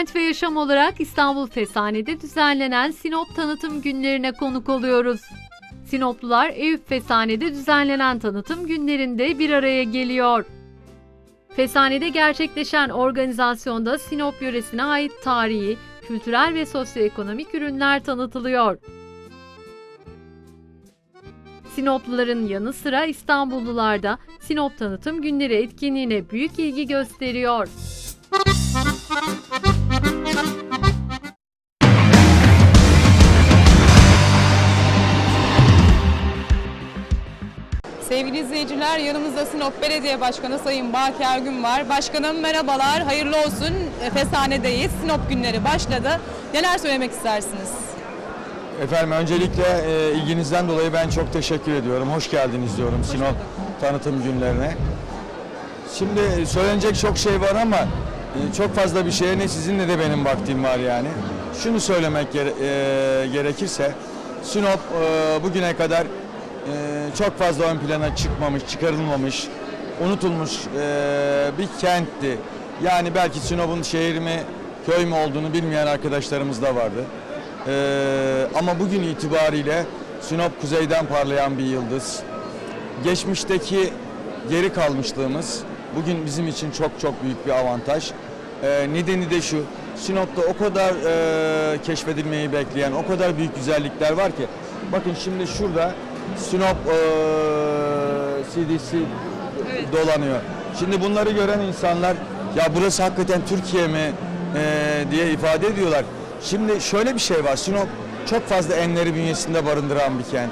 Kent ve yaşam olarak İstanbul Fesane'de düzenlenen Sinop Tanıtım Günlerine konuk oluyoruz. Sinoplular Eyüp Fesane'de düzenlenen tanıtım günlerinde bir araya geliyor. Fesane'de gerçekleşen organizasyonda Sinop yöresine ait tarihi, kültürel ve sosyoekonomik ürünler tanıtılıyor. Sinopluların yanı sıra İstanbullular da Sinop Tanıtım Günleri etkinliğine büyük ilgi gösteriyor. Sevgili izleyiciler yanımızda Sinop Belediye Başkanı Sayın Baki Ergün var. Başkanım merhabalar, hayırlı olsun. E, Fesane'deyiz. Sinop günleri başladı. Neler söylemek istersiniz? Efendim öncelikle e, ilginizden dolayı ben çok teşekkür ediyorum. Hoş geldiniz diyorum Sinop tanıtım günlerine. Şimdi söylenecek çok şey var ama e, çok fazla bir şeye ne sizin ne de benim vaktim var yani. Şunu söylemek gere- e, gerekirse Sinop e, bugüne kadar e, çok fazla ön plana çıkmamış, çıkarılmamış, unutulmuş e, bir kentti. Yani belki Sinop'un şehir mi, köy mü olduğunu bilmeyen arkadaşlarımız da vardı. Ee, ama bugün itibariyle Sinop kuzeyden parlayan bir yıldız. Geçmişteki geri kalmışlığımız bugün bizim için çok çok büyük bir avantaj. Ee, nedeni de şu, Sinop'ta o kadar e, keşfedilmeyi bekleyen, o kadar büyük güzellikler var ki. Bakın şimdi şurada Sinop e, CDC dolanıyor. Şimdi bunları gören insanlar ya burası hakikaten Türkiye mi e, diye ifade ediyorlar. Şimdi şöyle bir şey var. Sinop çok fazla enleri bünyesinde barındıran bir kent.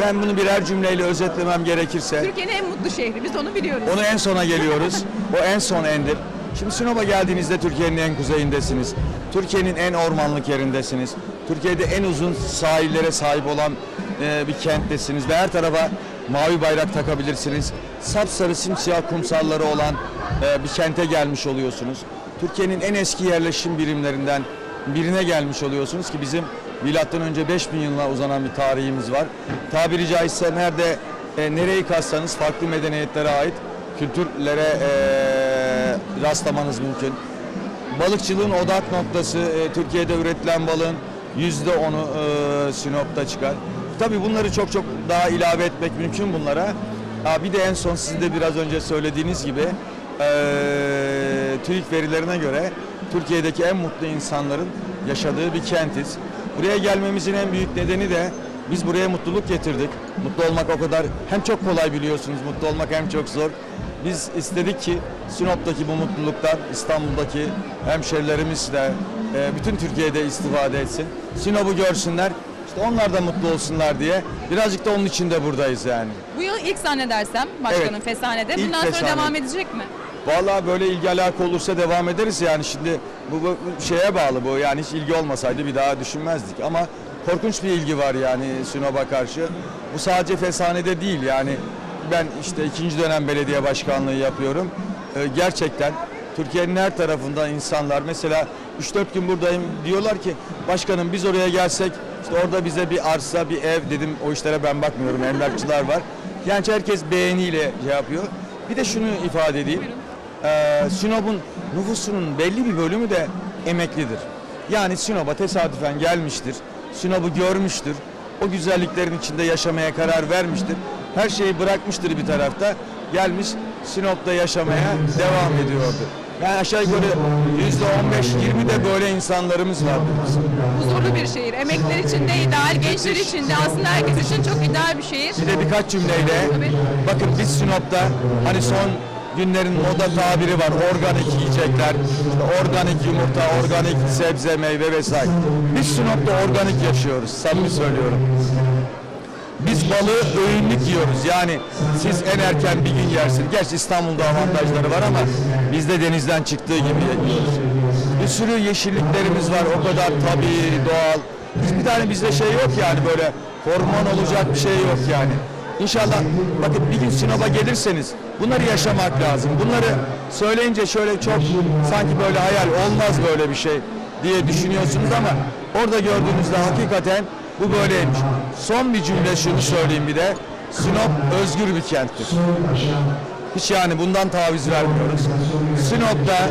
Ben bunu birer cümleyle özetlemem gerekirse Türkiye'nin en mutlu şehri, biz onu biliyoruz. onu en sona geliyoruz. O en son endir. Şimdi Sinop'a geldiğinizde Türkiye'nin en kuzeyindesiniz. Türkiye'nin en ormanlık yerindesiniz. Türkiye'de en uzun sahillere sahip olan e, bir kenttesiniz ve her tarafa mavi bayrak takabilirsiniz. Sapsarı simsiyah kumsalları olan e, bir kente gelmiş oluyorsunuz. Türkiye'nin en eski yerleşim birimlerinden birine gelmiş oluyorsunuz ki bizim milattan önce 5000 yılına uzanan bir tarihimiz var. Tabiri caizse nerede e, nereyi kassanız farklı medeniyetlere ait kültürlere e, rastlamanız mümkün. Balıkçılığın odak noktası Türkiye'de üretilen balığın yüzde onu e, Sinop'ta çıkar. Tabii bunları çok çok daha ilave etmek mümkün bunlara. Bir de en son sizin de biraz önce söylediğiniz gibi e, TÜİK verilerine göre Türkiye'deki en mutlu insanların yaşadığı bir kentiz. Buraya gelmemizin en büyük nedeni de biz buraya mutluluk getirdik. Mutlu olmak o kadar hem çok kolay biliyorsunuz mutlu olmak hem çok zor. Biz istedik ki Sinop'taki bu mutluluktan İstanbul'daki hemşerilerimiz de bütün Türkiye'de istifade etsin. Sinop'u görsünler. İşte onlar da mutlu olsunlar diye. Birazcık da onun için de buradayız yani. Bu yıl ilk zannedersem başkanım Evet. Fesane'de. İlk Bundan sonra Fesane. devam edecek mi? Vallahi böyle ilgi alaka olursa devam ederiz yani şimdi bu, bu şeye bağlı bu yani hiç ilgi olmasaydı bir daha düşünmezdik ama korkunç bir ilgi var yani Sinop'a karşı. Bu sadece Fesane'de değil yani ben işte ikinci dönem belediye başkanlığı yapıyorum. Ee, gerçekten Türkiye'nin her tarafından insanlar mesela 3-4 gün buradayım diyorlar ki başkanım biz oraya gelsek işte orada bize bir arsa bir ev dedim o işlere ben bakmıyorum emlakçılar var. Yani herkes beğeniyle şey yapıyor. Bir de şunu ifade edeyim. Ee, Sinop'un nüfusunun belli bir bölümü de emeklidir. Yani Sinop'a tesadüfen gelmiştir. Sinop'u görmüştür. O güzelliklerin içinde yaşamaya karar vermiştir. Her şeyi bırakmıştır bir tarafta. Gelmiş Sinop'ta yaşamaya devam ediyordu. Yani aşağı yukarı yüzde 15-20 de böyle insanlarımız var. Huzurlu bir şehir. Emekler için de ideal, gençler için de aslında herkes için çok ideal bir şehir. Bir de birkaç cümleyle Tabii. bakın biz Sinop'ta hani son günlerin moda tabiri var organik yiyecekler, işte organik yumurta, organik sebze, meyve vesaire. Biz Sinop'ta organik yaşıyoruz, samimi söylüyorum. Balığı öğünlük yiyoruz. Yani siz en erken bir gün yersiniz. Gerçi İstanbul'da avantajları var ama bizde denizden çıktığı gibi yiyoruz. Bir sürü yeşilliklerimiz var. O kadar tabii, doğal. Bir tane bizde şey yok yani böyle hormon olacak bir şey yok yani. İnşallah bakın bir gün Sinop'a gelirseniz bunları yaşamak lazım. Bunları söyleyince şöyle çok sanki böyle hayal olmaz böyle bir şey diye düşünüyorsunuz ama orada gördüğünüzde hakikaten bu böyleymiş. Son bir cümle şunu söyleyeyim bir de. Sinop özgür bir kenttir. Hiç yani bundan taviz vermiyoruz. Sinop'ta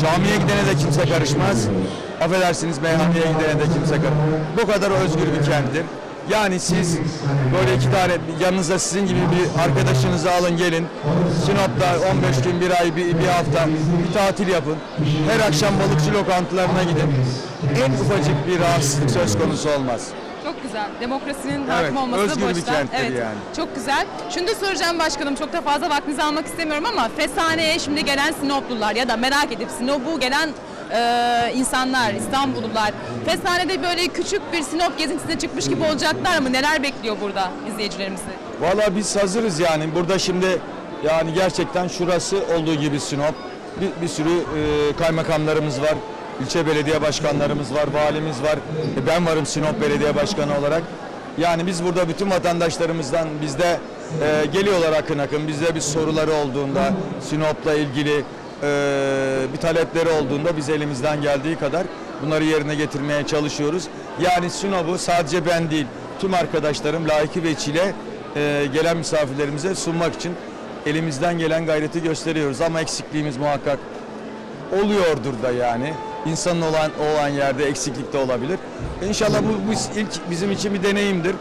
Camiye gidene de kimse karışmaz. Affedersiniz meyhaneye gidene de kimse karışmaz. Bu kadar özgür bir kenttir. Yani siz böyle iki tane yanınıza sizin gibi bir arkadaşınızı alın gelin. Sinop'ta 15 gün, bir ay, bir, bir hafta bir tatil yapın. Her akşam balıkçı lokantalarına gidin. En ufacık bir rahatsızlık söz konusu olmaz. Çok güzel. Demokrasinin Evet, hakim olması da özgür bu bir açıdan. kenttir Evet, yani. Çok güzel. Şunu da soracağım başkanım. Çok da fazla vaktinizi almak istemiyorum ama Fesane'ye şimdi gelen Sinoplular ya da merak edip Sinop'u gelen e, insanlar, İstanbullular Fesane'de böyle küçük bir Sinop gezintisine çıkmış gibi olacaklar mı? Neler bekliyor burada izleyicilerimizi? Valla biz hazırız yani. Burada şimdi yani gerçekten şurası olduğu gibi Sinop. Bir, bir sürü e, kaymakamlarımız var. İlçe belediye başkanlarımız var, valimiz var. E, ben varım Sinop Belediye Başkanı olarak. Yani biz burada bütün vatandaşlarımızdan bizde e, geliyorlar akın akın. Bizde bir soruları olduğunda Sinop'la ilgili e, bir talepleri olduğunda biz elimizden geldiği kadar bunları yerine getirmeye çalışıyoruz. Yani Sinop'u sadece ben değil tüm arkadaşlarım layıkı ve çile e, gelen misafirlerimize sunmak için elimizden gelen gayreti gösteriyoruz. Ama eksikliğimiz muhakkak oluyordur da yani. İnsanın olan olan yerde eksiklik de olabilir. İnşallah bu, bu ilk bizim için bir deneyimdir.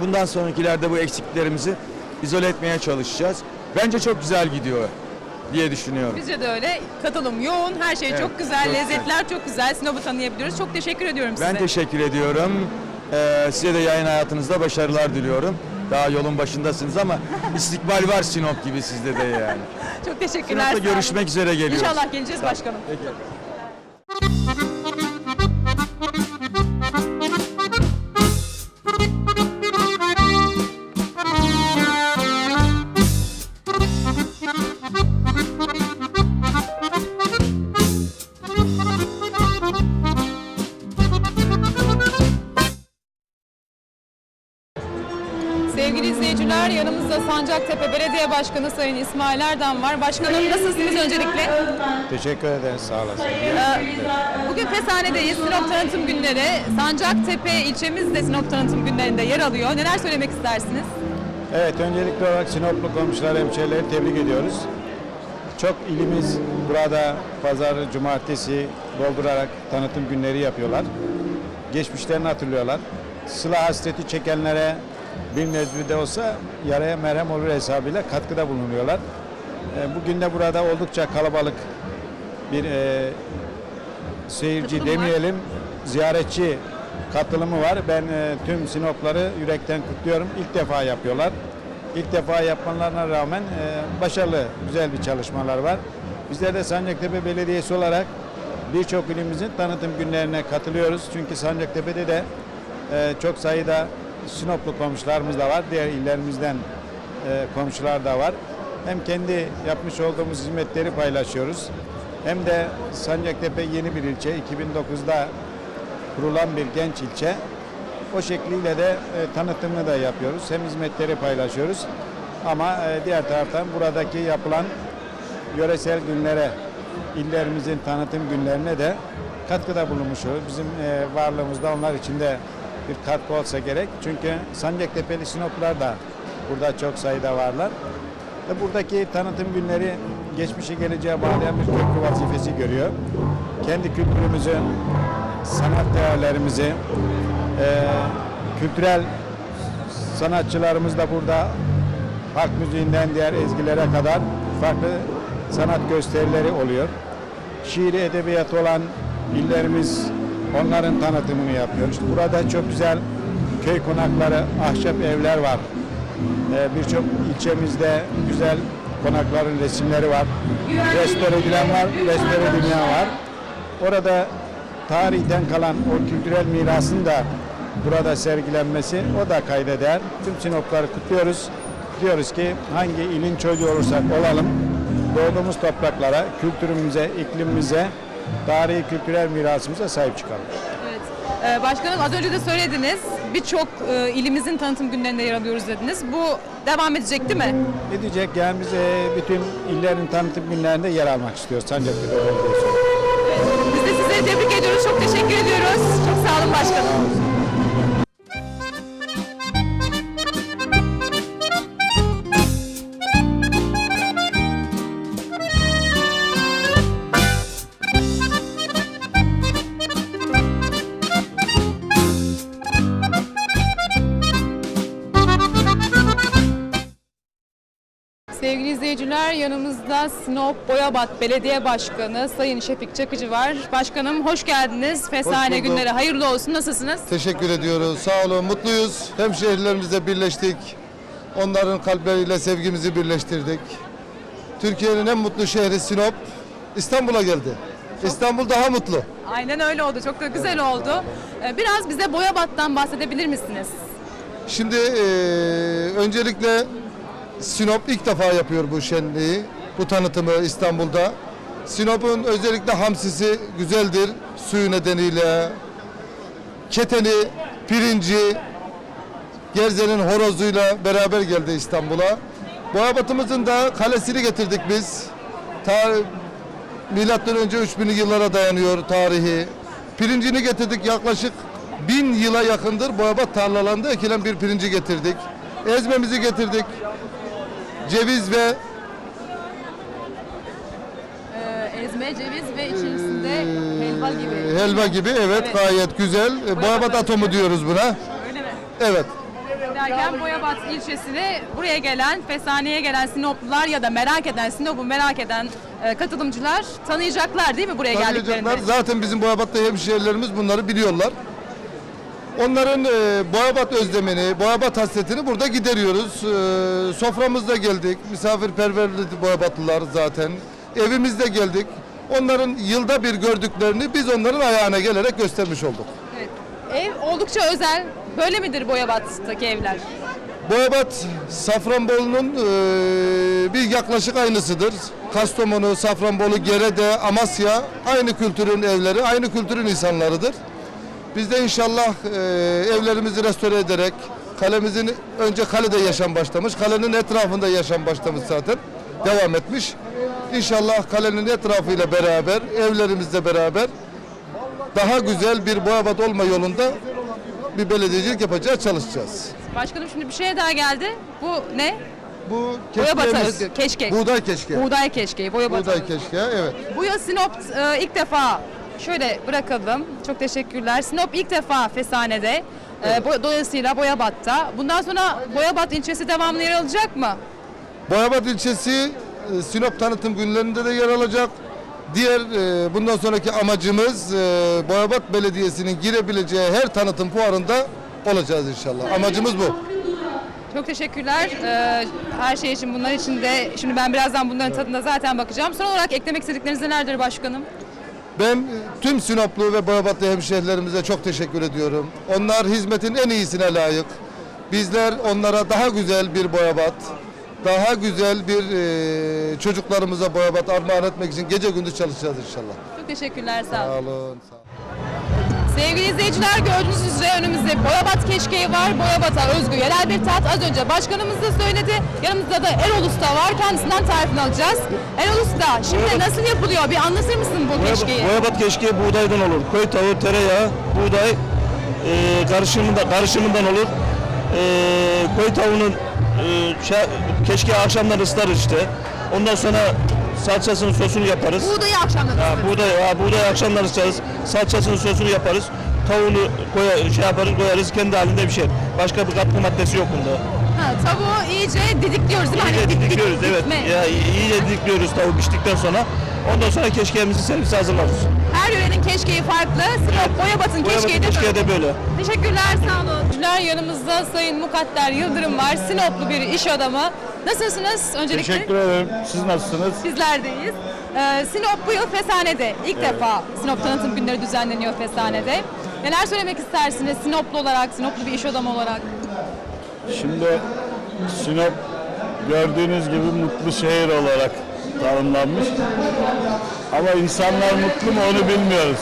Bundan sonrakilerde bu eksiklerimizi izole etmeye çalışacağız. Bence çok güzel gidiyor diye düşünüyorum. Bizce de öyle. Katılım yoğun, her şey Evet, çok güzel, çok lezzetler çok güzel. Sinop'u tanıyabiliyoruz. Çok teşekkür ediyorum size. Ben teşekkür ediyorum. Ee, size de yayın hayatınızda başarılar diliyorum. Daha yolun başındasınız ama istikbal var Sinop gibi sizde de yani. Çok teşekkürler. Sinop'ta görüşmek üzere geliyoruz. İnşallah geleceğiz başkanım. Peki. İzleyiciler yanımızda Sancaktepe Belediye Başkanı Sayın İsmail Erdem var. Başkanım nasılsınız öncelikle? Teşekkür ederiz sağ olasın. Ee, Bugün Fesane'deyiz. Sinop Tanıtım Günleri. Sancaktepe ilçemiz de Sinop Tanıtım Günleri'nde yer alıyor. Neler söylemek istersiniz? Evet öncelikli olarak Sinoplu komşular hemşehrileri tebrik ediyoruz. Çok ilimiz burada pazar, cumartesi doldurarak tanıtım günleri yapıyorlar. Geçmişlerini hatırlıyorlar. Sıla hasreti çekenlere bir nebze de olsa yaraya merhem olur hesabıyla katkıda bulunuyorlar. E, Bugün de burada oldukça kalabalık bir e, seyirci Katılım var. demeyelim, ziyaretçi katılımı var. Ben e, tüm Sinopları yürekten kutluyorum. İlk defa yapıyorlar. İlk defa yapmalarına rağmen e, başarılı, güzel bir çalışmalar var. Bizler de Sancaktepe Belediyesi olarak birçok ilimizin tanıtım günlerine katılıyoruz. Çünkü Sancaktepe'de de e, çok sayıda Sinoplu komşularımız da var. Diğer illerimizden e, komşular da var. Hem kendi yapmış olduğumuz hizmetleri paylaşıyoruz. Hem de Sancaktepe yeni bir ilçe. 2009'da kurulan bir genç ilçe. O şekliyle de e, tanıtımını da yapıyoruz. Hem hizmetleri paylaşıyoruz. Ama e, diğer taraftan buradaki yapılan yöresel günlere, illerimizin tanıtım günlerine de katkıda bulunmuş oluyoruz. Bizim e, varlığımızda onlar için de bir katkı olsa gerek. Çünkü Sancaktepe'li Sinoplular da burada çok sayıda varlar. Ve buradaki tanıtım günleri geçmişi geleceğe bağlayan bir köprü vazifesi görüyor. Kendi kültürümüzü, sanat değerlerimizi, e, kültürel sanatçılarımız da burada halk müziğinden diğer ezgilere kadar farklı sanat gösterileri oluyor. Şiiri edebiyatı olan illerimiz onların tanıtımını yapıyor. İşte burada çok güzel köy konakları, ahşap evler var. Ee, Birçok ilçemizde güzel konakların resimleri var. Restore edilen var, restore dünya var. Orada tarihten kalan o kültürel mirasın da burada sergilenmesi o da kayda değer. Tüm Sinopları kutluyoruz. Diyoruz ki hangi ilin çocuğu olursak olalım doğduğumuz topraklara, kültürümüze, iklimimize, tarihi kültürel mirasımıza sahip çıkalım. Evet. Ee, Başkanım az önce de söylediniz. Birçok e, ilimizin tanıtım günlerinde yer alıyoruz dediniz. Bu devam edecek değil mi? Ne diyecek yani biz e, bütün illerin tanıtım günlerinde yer almak istiyoruz Sancaktepe Belediyesi. olarak. Biz de size tebrik ediyoruz. Çok teşekkür ediyoruz. Çok sağ olun başkanım. İzleyiciler yanımızda Sinop Boyabat Belediye Başkanı Sayın Şefik Çakıcı var. Başkanım hoş geldiniz. Fesane bulduk. günleri hayırlı olsun. Nasılsınız? Teşekkür ediyoruz. Sağ olun. Mutluyuz. Hemşehrilerimizle birleştik. Onların kalpleriyle sevgimizi birleştirdik. Türkiye'nin en mutlu şehri Sinop İstanbul'a geldi. İstanbul daha mutlu. Aynen öyle oldu. Çok da güzel oldu. Ee, Biraz bize Boyabat'tan bahsedebilir misiniz? Şimdi eee, öncelikle Sinop ilk defa yapıyor bu şenliği, bu tanıtımı İstanbul'da. Sinop'un özellikle hamsisi güzeldir suyu nedeniyle. Keteni, pirinci, Gerze'nin horozuyla beraber geldi İstanbul'a. Boyabatımızın da kalesini getirdik biz. Ta milattan önce 3000'li yıllara dayanıyor tarihi. Pirincini getirdik yaklaşık bin yıla yakındır Boyabat tarlalarında ekilen bir pirinci getirdik. Ezmemizi getirdik. Ceviz ve Ee, Ezme, ceviz ve içerisinde helva gibi. helva gibi evet, Evet. gayet güzel. E, Boyabat atomu diyoruz buna. Öyle mi? Evet. Derken Boyabat ilçesine buraya gelen, Fesane'ye gelen Sinoplular ya da merak eden, Sinop'u merak eden e, katılımcılar tanıyacaklar değil mi buraya Tanıyacaklar. geldiklerinde? Zaten bizim Boyabat'ta hemşehrilerimiz bunları biliyorlar. Onların e, Boyabat özlemini, Boyabat hasretini burada gideriyoruz. E, soframızda geldik. Misafirperverli Boyabatlılar zaten. Evimizde geldik. Onların yılda bir gördüklerini biz onların ayağına gelerek göstermiş olduk. Evet. Ev oldukça özel. Böyle midir Boyabat'taki evler? Boyabat Safranbolu'nun e, bir yaklaşık aynısıdır. Kastamonu, Safranbolu, Gerede, Amasya aynı kültürün evleri, aynı kültürün insanlarıdır. Biz de inşallah e, evlerimizi restore ederek kalemizin önce kalede yaşam başlamış, kalenin etrafında yaşam başlamış zaten devam etmiş. İnşallah kalenin etrafıyla beraber, evlerimizle beraber daha güzel bir Boyabat olma yolunda bir belediyecilik yapacağız, çalışacağız. Başkanım şimdi bir şey daha geldi. Bu ne? Bu Boyabat'a keşkeğimiz- özgü, keşkek. Buğday keşke. Buğday keşkeği, Boyabat'a Buğday özgü. keşke evet. Bu yıl Sinop e, ilk defa şöyle bırakalım. Çok teşekkürler. Sinop ilk defa Fesane'de. E, bo- dolayısıyla Boyabat'ta. Bundan sonra Boyabat ilçesi devamlı yer alacak mı? Boyabat ilçesi e, Sinop tanıtım günlerinde de yer alacak. Diğer e, bundan sonraki amacımız e, Boyabat Belediyesi'nin girebileceği her tanıtım fuarında olacağız inşallah. Amacımız bu. Çok teşekkürler. E, her şey için bunlar için de şimdi ben birazdan bunların tadına zaten bakacağım. Son olarak eklemek istedikleriniz nelerdir başkanım? Ben e, tüm Sinoplu ve Boyabatlı hemşehrilerimize çok teşekkür ediyorum. Onlar hizmetin en iyisine layık. Bizler onlara daha güzel bir Boyabat, daha güzel bir e, çocuklarımıza Boyabat armağan etmek için gece gündüz çalışacağız inşallah. Çok teşekkürler. Sağ olun. Sağ olun. Sağ olun. Sevgili izleyiciler gördüğünüz üzere önümüzde Boyabat keşkeği var. Boyabat'a özgü yerel bir tat. Az önce başkanımız da söyledi. Yanımızda da Erol Usta var. Kendisinden tarifini alacağız. Erol Usta şimdi nasıl yapılıyor? Bir anlatır mısın bu keşkeği? Boyabat keşkeği buğdaydan olur. Koy tavuğu, tereyağı, buğday e, karışımında, karışımından olur. E, koy tavuğunun e, şey, keşkeği akşamdan ıslarız işte. Ondan sonra salçasının sosunu yaparız. Buğdayı akşamdan Ha, ısıtırız. buğday, ha, buğday akşamdan ıslarız. Salçasının sosunu yaparız. Tavuğunu koya, şey yaparız, koyarız kendi halinde bir şey. Başka bir katkı maddesi yok bunda. Ha, tavuğu iyice didikliyoruz değil mi? İyice Hani dik- dik- didikliyoruz evet. dikme. Ya, iyice didikliyoruz tavuğu piştikten sonra. Ondan sonra keşkeğimizi servise hazırlarız. Her yörenin keşkeği farklı. Sinop Boyabat'ın Boyabat keşkeği de keşkeği de böyle. Teşekkürler sağ olun. Yanımızda Sayın Mukadder Yıldırım var. Sinoplu bir iş adamı. Nasılsınız öncelikle? Teşekkür ederim. Siz nasılsınız? Bizlerdeyiz. Ee, Sinop bu yıl Fesane'de. İlk defa Sinop tanıtım günleri düzenleniyor Fesane'de. Neler söylemek istersiniz Sinoplu olarak, Sinoplu bir iş adamı olarak? Şimdi Sinop gördüğünüz gibi mutlu şehir olarak tanımlanmış. Ama insanlar mutlu mu onu bilmiyoruz.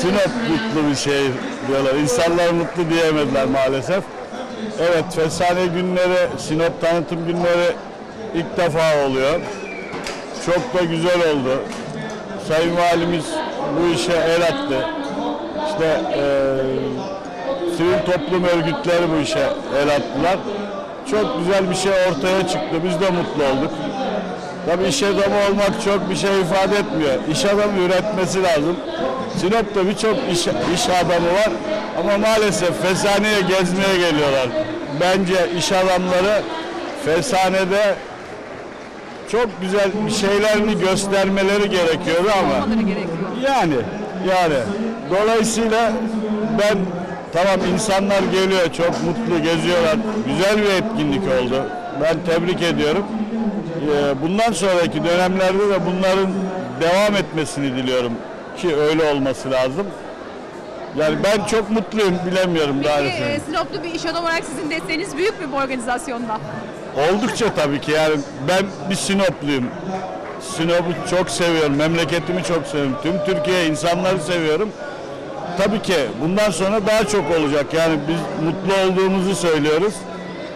Sinop mutlu bir şehir diyorlar. İnsanlar mutlu diyemediler maalesef. Evet, Fesane günleri, Sinop tanıtım günleri ilk defa oluyor. Çok da güzel oldu. Sayın Valimiz bu işe el attı. İşte eee sivil toplum örgütleri bu işe el attılar. Çok güzel bir şey ortaya çıktı. Biz de mutlu olduk. Tabii iş adamı olmak çok bir şey ifade etmiyor. İş adamı üretmesi lazım. Sinop'ta birçok iş, iş adamı var ama maalesef Fesane'ye gezmeye geliyorlar. Bence iş adamları Fesane'de çok güzel bir şeylerini göstermeleri gerekiyordu ama yani yani dolayısıyla ben tamam insanlar geliyor çok mutlu geziyorlar. Güzel bir etkinlik oldu. Ben tebrik ediyorum. Ee, Bundan sonraki dönemlerde de bunların devam etmesini diliyorum ki öyle olması lazım. Yani ben çok mutluyum bilemiyorum daha Peki e, Sinoplu bir iş adamı olarak sizin desteğiniz büyük mü bu organizasyonda? Oldukça tabii ki yani ben bir Sinopluyum. Sinop'u çok seviyorum, memleketimi çok seviyorum. Tüm Türkiye insanları seviyorum. Tabii ki bundan sonra daha çok olacak. Yani biz mutlu olduğumuzu söylüyoruz.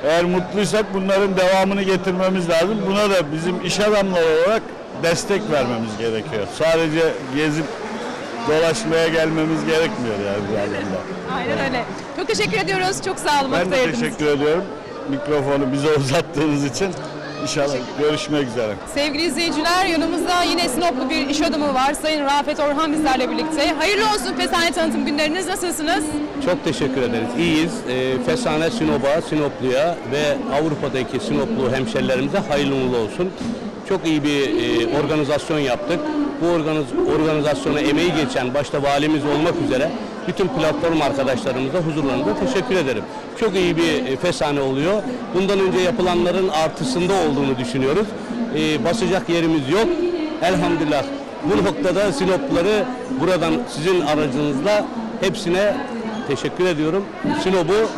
Eğer mutluysak bunların devamını getirmemiz lazım. Buna da bizim iş adamları olarak destek vermemiz gerekiyor. Sadece gezip dolaşmaya gelmemiz gerekmiyor yani bir anlamda. Aynen öyle. Çok teşekkür ediyoruz. Çok sağ olun. Ben de teşekkür ediyorum mikrofonu bize uzattığınız için. İnşallah görüşmek üzere. Sevgili izleyiciler yanımızda yine Sinoplu bir iş adamı var. Sayın Rafet Orhan bizlerle birlikte. Hayırlı olsun Fesane tanıtım günleriniz. Nasılsınız? Çok teşekkür ederiz. İyiyiz. E, Fesane Sinop'a, Sinoplu'ya ve Avrupa'daki Sinoplu hemşerilerimize hayırlı uğurlu olsun. Çok iyi bir e, organizasyon yaptık. Bu organiz- organizasyona emeği geçen başta valimiz olmak üzere bütün platform arkadaşlarımıza huzurlarında teşekkür ederim. Çok iyi bir e, fesane oluyor. Bundan önce yapılanların artısında olduğunu düşünüyoruz. E, basacak yerimiz yok. Elhamdülillah bu noktada Sinopluları buradan sizin aracınızla hepsine teşekkür ediyorum. Sinop'u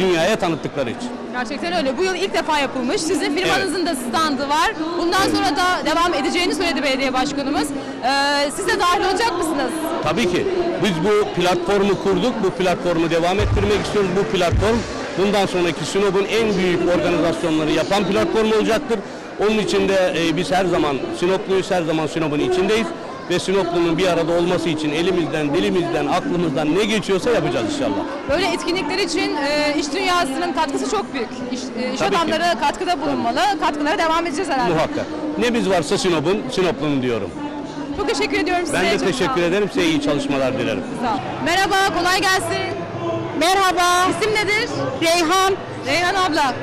dünyaya tanıttıkları için. Gerçekten öyle. Bu yıl ilk defa yapılmış. Sizin firmanızın da standı var. Bundan sonra da devam edeceğini söyledi belediye başkanımız. Ee, siz de dahil olacak mısınız? Tabii ki biz bu platformu kurduk. Bu platformu devam ettirmek istiyoruz. Bu platform bundan sonraki Sinop'un en büyük organizasyonları yapan platform olacaktır. Onun için de e, biz her zaman Sinopluyuz, her zaman Sinop'un içindeyiz. Ve Sinoplu'nun bir arada olması için elimizden, dilimizden, aklımızdan ne geçiyorsa yapacağız inşallah. Böyle etkinlikler için e, iş dünyasının katkısı çok büyük. İş, e, iş Tabii ki. adamları katkıda bulunmalı. Katkılara devam edeceğiz herhalde. Muhakkak. Ne biz varsa Sinop'un, Sinoplu'nun diyorum. Çok teşekkür ediyorum size. Ben de Çok teşekkür ederim. Size iyi çalışmalar dilerim. Sağ. Merhaba, kolay gelsin. Merhaba, İsim nedir? Reyhan. Reyhan abla.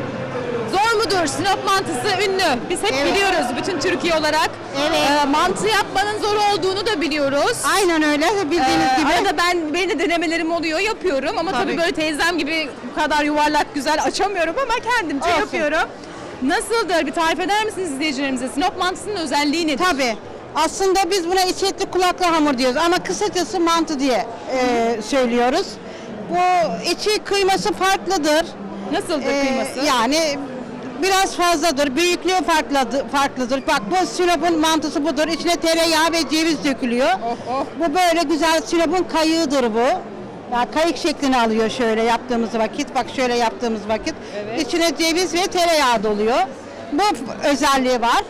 Zor mudur? Sinop mantısı ünlü. Biz hep Evet. biliyoruz bütün Türkiye olarak. Evet. Ee, mantı yapmanın zor olduğunu da biliyoruz. Aynen öyle bildiğiniz Ee, gibi. Arada ben benim de denemelerim oluyor yapıyorum ama tabii, Tabii. böyle teyzem gibi bu kadar yuvarlak güzel açamıyorum ama kendimce Olsun. yapıyorum. Nasıldır? Bir tarif eder misiniz izleyicilerimize? Sinop mantısının özelliği nedir? Tabii. Aslında biz buna içi etli kulaklı hamur diyoruz ama kısacası mantı diye e, söylüyoruz. Bu içi kıyması farklıdır. Nasıldır Ee, kıyması? Yani biraz fazladır. Büyüklüğü farklıdır. farklıdır. Bak bu Sinop'un mantısı budur. İçine tereyağı ve ceviz dökülüyor. Oh, oh. Bu böyle güzel Sinop'un kayığıdır bu. Ya kayık şeklini alıyor şöyle yaptığımız vakit. Bak şöyle yaptığımız vakit. Evet. İçine ceviz ve tereyağı doluyor. Bu özelliği var.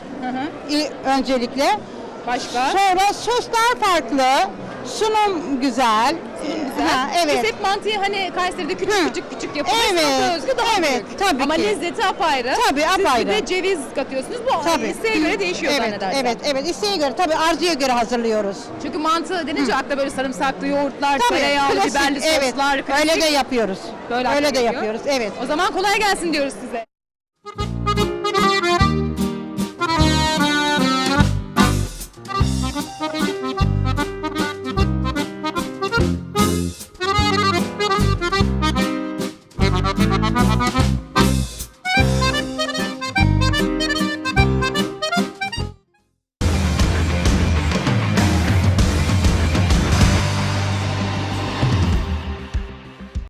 İ- öncelikle. Başka? Sonra soslar farklı. Sunum güzel. Güzel. Ha, evet. Biz hep mantıyı hani Kayseri'de küçük Hı. küçük küçük yapıyoruz. Evet, Sinop'a özgü daha evet, büyük. tabii Ama ki. lezzeti apayrı. Tabii, Siz apayrı. bir de ceviz katıyorsunuz. Bu Tabii. isteğe göre değişiyor evet, zannedersem. Evet, evet. İsteğe göre, tabii arzuya göre hazırlıyoruz. Çünkü mantı denince akla böyle sarımsaklı yoğurtlar, Tabii, tereyağlı, klasik, biberli evet. soslar, klasik. Öyle de yapıyoruz. Böyle Öyle de yapıyoruz, evet. O zaman kolay gelsin diyoruz size.